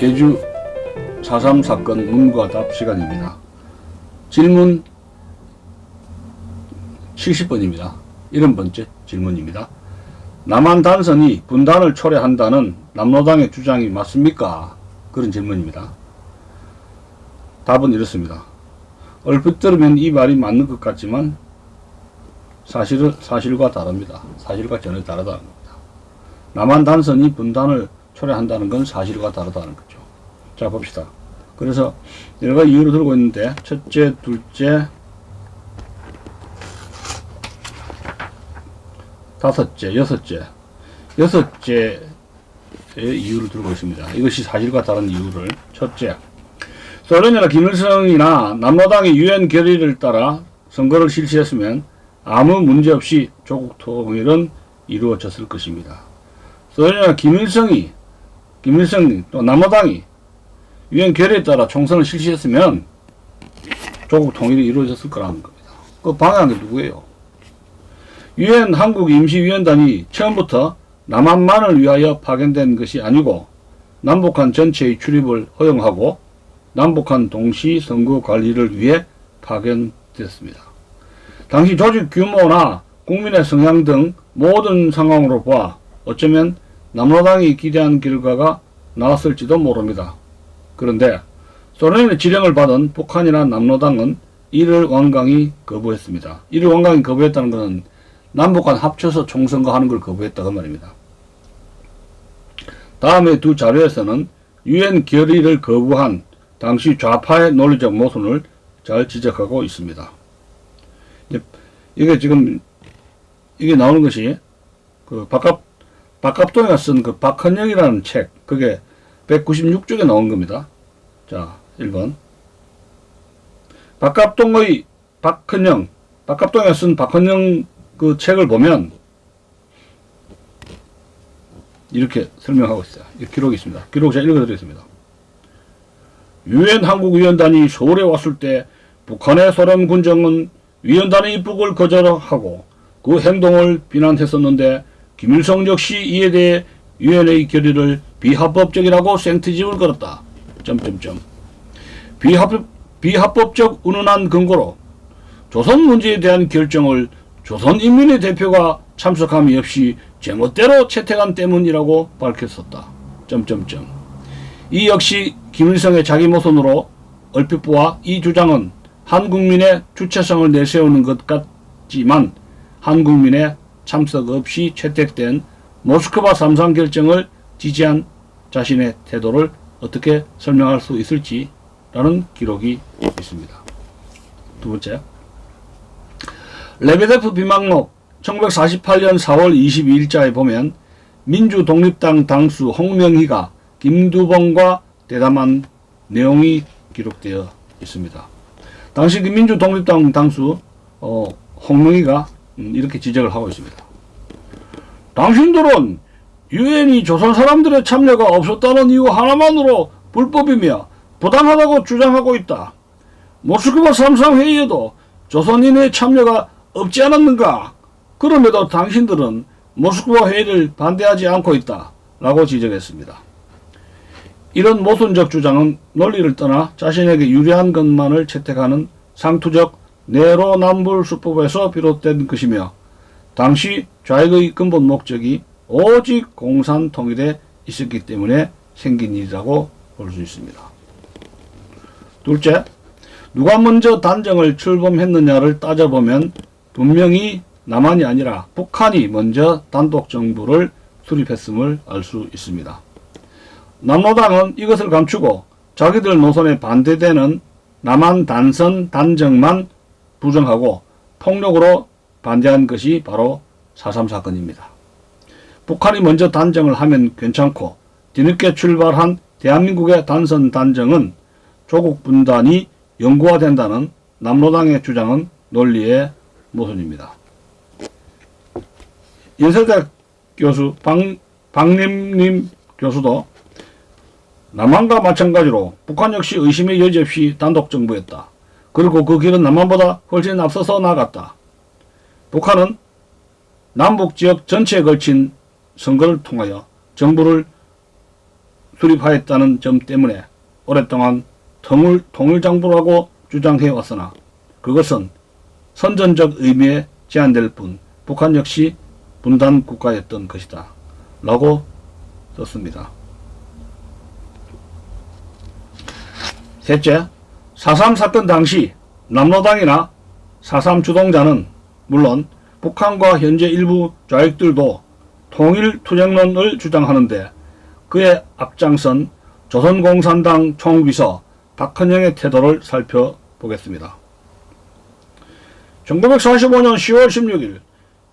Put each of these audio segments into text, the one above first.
제주 4.3 사건 문과 답 시간입니다. 질문 70번입니다. 70번째 질문입니다. 남한 단선이 분단을 초래한다는 남로당의 주장이 맞습니까? 그런 질문입니다. 답은 이렇습니다. 얼핏 들으면 이 말이 맞는 것 같지만 사실은 사실과 다릅니다. 사실과 전혀 다르다는 겁니다. 남한 단선이 분단을 초래한다는 건 사실과 다르다는 거죠. 자 봅시다. 그래서 여러 가지 이유를 들고 있는데 첫째, 둘째, 다섯째, 여섯째, 여섯째의 이유를 들고 있습니다. 이것이 사실과 다른 이유를 첫째, 소련이나 김일성이나 남로당의 유엔 결의를 따라 선거를 실시했으면 아무 문제 없이 조국 통일은 이루어졌을 것입니다. 소련이나 김일성이 김일성이 또 남로당이 유엔 결의에 따라 총선을 실시했으면 조국 통일이 이루어졌을 거라는 겁니다. 그게 누구예요? 유엔 한국 임시위원단이 처음부터 남한만을 위하여 파견된 것이 아니고 남북한 전체의 출입을 허용하고 남북한 동시 선거 관리를 위해 파견됐습니다. 당시 조직 규모나 국민의 성향 등 모든 상황으로 봐 어쩌면 남로당이 기대한 결과가 나왔을지도 모릅니다. 그런데 소련의 지령을 받은 북한이나 남로당은 이를 완강히 거부했습니다. 이를 완강히 거부했다는 것은 남북한 합쳐서 총선거하는 걸 거부했다고 말입니다. 다음에 두 자료에서는 유엔 결의를 거부한 당시 좌파의 논리적 모순을 잘 지적하고 있습니다. 이게 지금 이게 나오는 것이 그 박갑 박갑동이가 쓴 그 박헌영이라는 책 그게 196쪽에 나온 겁니다. 자, 1번. 박갑동의 박헌영, 박갑동이가 쓴 박헌영 그 책을 보면 이렇게 설명하고 있어요. 이 기록이 있습니다. 기록 제가 읽어드리겠습니다. 유엔 한국위원단이 서울에 왔을 때 북한의 소련 군정은 위원단의 입국을 거절하고 그 행동을 비난했었는데 김일성 역시 이에 대해 유엔의 결의를 비합법적이라고 생트집을 걸었다. 점점점. 비합, 비합법적 운운한 근거로 조선 문제에 대한 결정을 조선 인민의 대표가 참석함이 없이 제멋대로 채택한 때문이라고 밝혔었다. 점점점. 이 역시 김일성의 자기 모선으로 얼핏 보아 이 주장은 한 국민의 주체성을 내세우는 것 같지만 한 국민의 참석 없이 채택된 모스크바 삼상 결정을 지지한 자신의 태도를 어떻게 설명할 수 있을지라는 기록이 있습니다. 두 번째. 레베데프 비망록 1948년 4월 22일자에 보면 민주독립당 당수 홍명희가 김두봉과 대담한 내용이 기록되어 있습니다. 당시 그 민주독립당 당수 어, 홍명희가 음, 이렇게 지적을 하고 있습니다. 당신들은 유엔이 조선 사람들의 참여가 없었다는 이유 하나만으로 불법이며 부당하다고 주장하고 있다. 모스크바 삼상회의에도 조선인의 참여가 없지 않았는가? 그럼에도 당신들은 모스크바 회의를 반대하지 않고 있다. 라고 지적했습니다. 이런 모순적 주장은 논리를 떠나 자신에게 유리한 것만을 채택하는 상투적 내로남불 수법에서 비롯된 것이며 당시 좌익의 근본 목적이 오직 공산 통일에 있었기 때문에 생긴 일이라고 볼 수 있습니다. 둘째, 누가 먼저 단정을 출범했느냐를 따져보면 분명히 남한이 아니라 북한이 먼저 단독 정부를 수립했음을 알 수 있습니다. 남로당은 이것을 감추고 자기들 노선에 반대되는 남한 단선 단정만 부정하고 폭력으로 반대한 것이 바로 4.3 사건입니다. 북한이 먼저 단정을 하면 괜찮고 뒤늦게 출발한 대한민국의 단선 단정은 조국 분단이 영구화된다는 남로당의 주장은 논리의 모순입니다. 연세대 교수 박, 박림림 교수도 남한과 마찬가지로 북한 역시 의심의 여지 없이 단독 정부였다. 그리고 그 길은 남한보다 훨씬 앞서서 나갔다. 북한은 남북 지역 전체에 걸친 선거를 통하여 정부를 수립하였다는 점 때문에 오랫동안 통일, 통일정부라고 주장해 왔으나 그것은 선전적 의미에 제한될 뿐 북한 역시 분단 국가였던 것이다. 라고 썼습니다. 셋째, 4.3 사건 당시 남로당이나 4.3 주동자는 물론 북한과 현재 일부 좌익들도 통일 투쟁론을 주장하는데 그의 앞장선 조선공산당 총비서 박헌영의 태도를 살펴보겠습니다. 1945년 10월 16일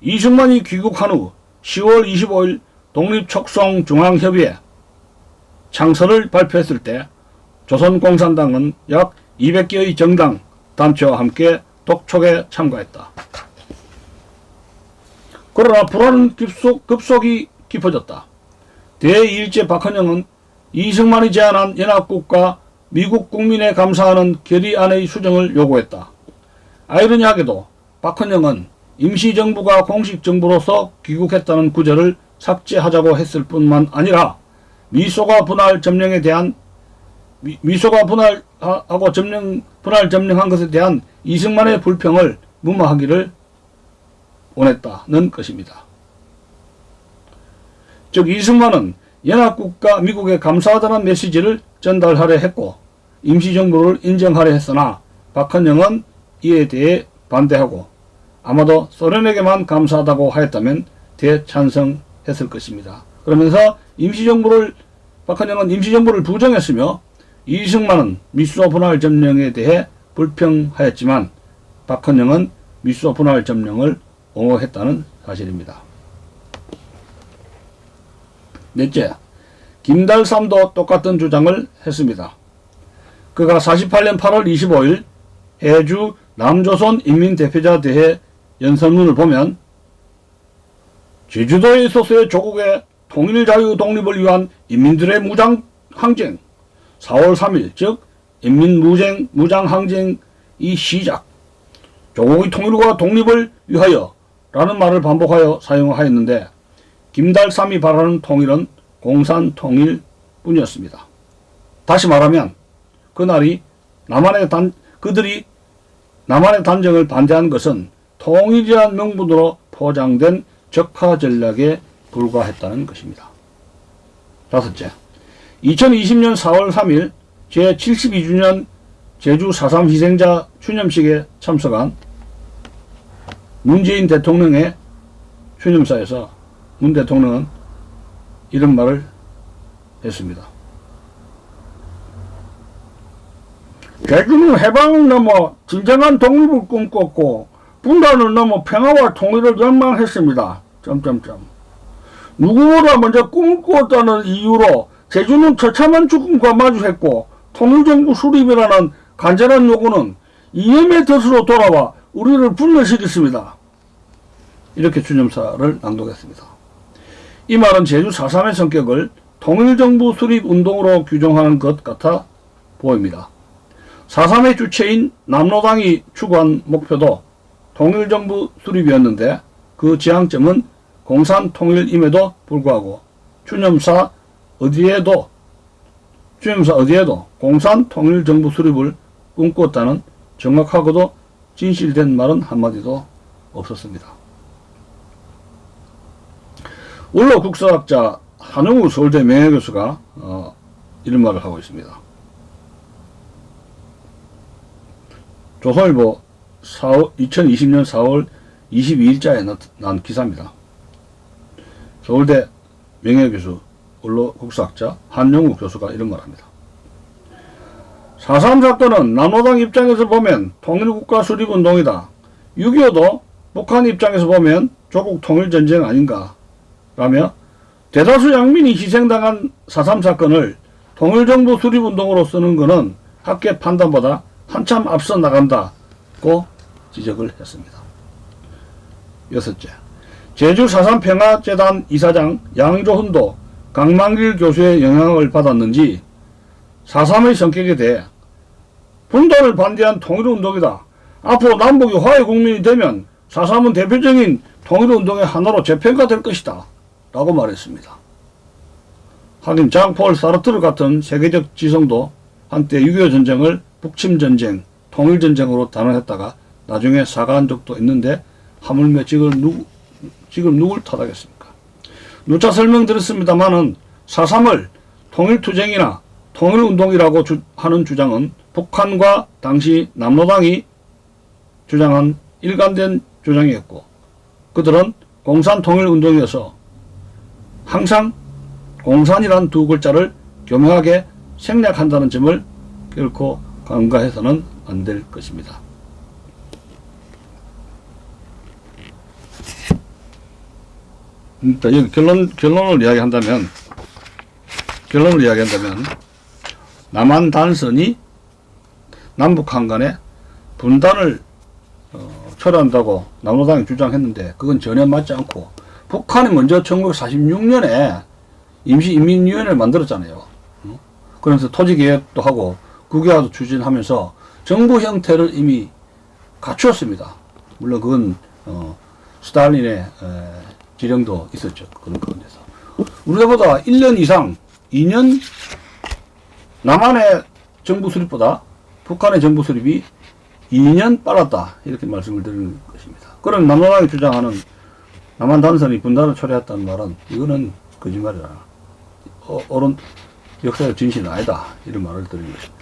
이승만이 귀국한 후 10월 25일 독립촉송중앙협의회 창설을 발표했을 때 조선공산당은 약 200개의 정당, 단체와 함께 독촉에 참가했다. 그러나 불안은 급속, 급속히 깊어졌다. 대일제 박헌영은 이승만이 제안한 연합국과 미국 국민에 감사하는 결의안의 수정을 요구했다. 아이러니하게도 박헌영은 임시정부가 공식정부로서 귀국했다는 구절을 삭제하자고 했을 뿐만 아니라 미소가 분할 점령에 대한 미, 미소가 분할하고 점령 분할 점령한 것에 대한 이승만의 불평을 무마하기를 원했다는 것입니다. 즉 이승만은 연합국과 미국에 감사하다는 메시지를 전달하려 했고 임시정부를 인정하려 했으나 박헌영은 이에 대해 반대하고 아마도 소련에게만 감사하다고 하였다면 대찬성했을 것입니다. 그러면서 임시정부를 박헌영은 임시정부를 부정했으며 이승만은 미소 분할 점령에 대해 불평하였지만 박헌영은 미소 분할 점령을 옹호했다는 사실입니다. 넷째, 김달삼도 똑같은 주장을 했습니다. 그가 48년 8월 25일 해주 남조선 인민대표자 대회 연설문을 보면 제주도에 있어서의 조국의 통일 자유 독립을 위한 인민들의 무장 항쟁 4월 3일 즉 인민무쟁 무장 항쟁이 시작 조국의 통일과 독립을 위하여 라는 말을 반복하여 사용하였는데 김달삼이 바라는 통일은 공산 통일 뿐이었습니다. 다시 말하면 그날이 남한의 단 그들이 남한의 단정을 반대한 것은 통일이라는 명분으로 포장된 적화 전략에 불과했다는 것입니다. 다섯째, 2020년 4월 3일 제72주년 제주 4.3 희생자 추념식에 참석한 문재인 대통령의 추념사에서 문 대통령은 이런 말을 했습니다. 제주는 해방을 넘어 진정한 독립을 꿈꿨고 분단을 넘어 평화와 통일을 열망했습니다. 점점점. 누구보다 먼저 꿈을 꾸었다는 이유로 제주는 처참한 죽음과 마주했고 통일정부 수립이라는 간절한 요구는 이념의 덫으로 돌아와 우리를 분열시켰습니다. 이렇게 추념사를 낭독했습니다. 이 말은 제주 4.3의 성격을 통일정부 수립 운동으로 규정하는 것 같아 보입니다. 4.3의 주체인 남로당이 추구한 목표도 통일정부 수립이었는데 그 지향점은 공산통일임에도 불구하고 추념사 어디에도 추념사 어디에도 공산통일정부 수립을 꿈꿨다는 정확하고도 진실된 말은 한마디도 없었습니다. 원로 국사학자 한영우 서울대 명예교수가 어, 이런 말을 하고 있습니다. 조선일보 4월, 2020년 4월 22일자에 난, 난 기사입니다. 서울대 명예교수, 원로 국사학자 한영우 교수가 이런 말합니다. 4.3 사건은 남로당 입장에서 보면 통일국가 수립운동이다. 6.25도 북한 입장에서 보면 조국 통일전쟁 아닌가. 라며 대다수 양민이 희생당한 4.3 사건을 통일정부 수립운동으로 쓰는 것은 학계 판단보다 한참 앞서 나간다고 지적을 했습니다. 여섯째, 제주 4.3 평화재단 이사장 양조훈도 강만길 교수의 영향을 받았는지 4.3의 성격에 대해 분단을 반대한 통일운동이다. 앞으로 남북이 화해 국민이 되면 4.3은 대표적인 통일운동의 하나로 재평가될 것이다. 라고 말했습니다. 하긴 장폴 사르트르 같은 세계적 지성도 한때 6.25 전쟁을 북침 전쟁, 통일 전쟁으로 단언했다가 나중에 사과한 적도 있는데 하물며 지금 누구 지금 누굴 탓하겠습니까? 누차 설명드렸습니다만은 4.3을 통일투쟁이나 통일운동이라고 주- 하는 주장은 북한과 당시 남로당이 주장한 일관된 주장이었고 그들은 공산통일운동이어서 항상 공산이란 두 글자를 교묘하게 생략한다는 점을 결코 간과해서는 안 될 것입니다. 일단 여기 결론, 결론을 이야기한다면, 결론을 이야기한다면, 남한 단선이 남북한 간에 분단을 어, 철회한다고 남로당이 주장했는데, 그건 전혀 맞지 않고, 북한이 먼저 1946년에 임시인민위원회를 만들었잖아요. 어? 그러면서 토지계획도 하고, 국유화도 추진하면서 정부 형태를 이미 갖추었습니다. 물론 그건, 어, 스탈린의 에, 지령도 있었죠. 그런 가운데서. 우리보다 1년 이상, 2년 남한의 정부 수립보다 북한의 정부 수립이 2년 빨랐다. 이렇게 말씀을 드리는 것입니다. 그런 남로당이 주장하는 남한 단선이 분단을 초래했다는 말은 이거는 거짓말이라. 어, 옳은 역사적 진실은 아니다. 이런 말을 드리는 것입니다.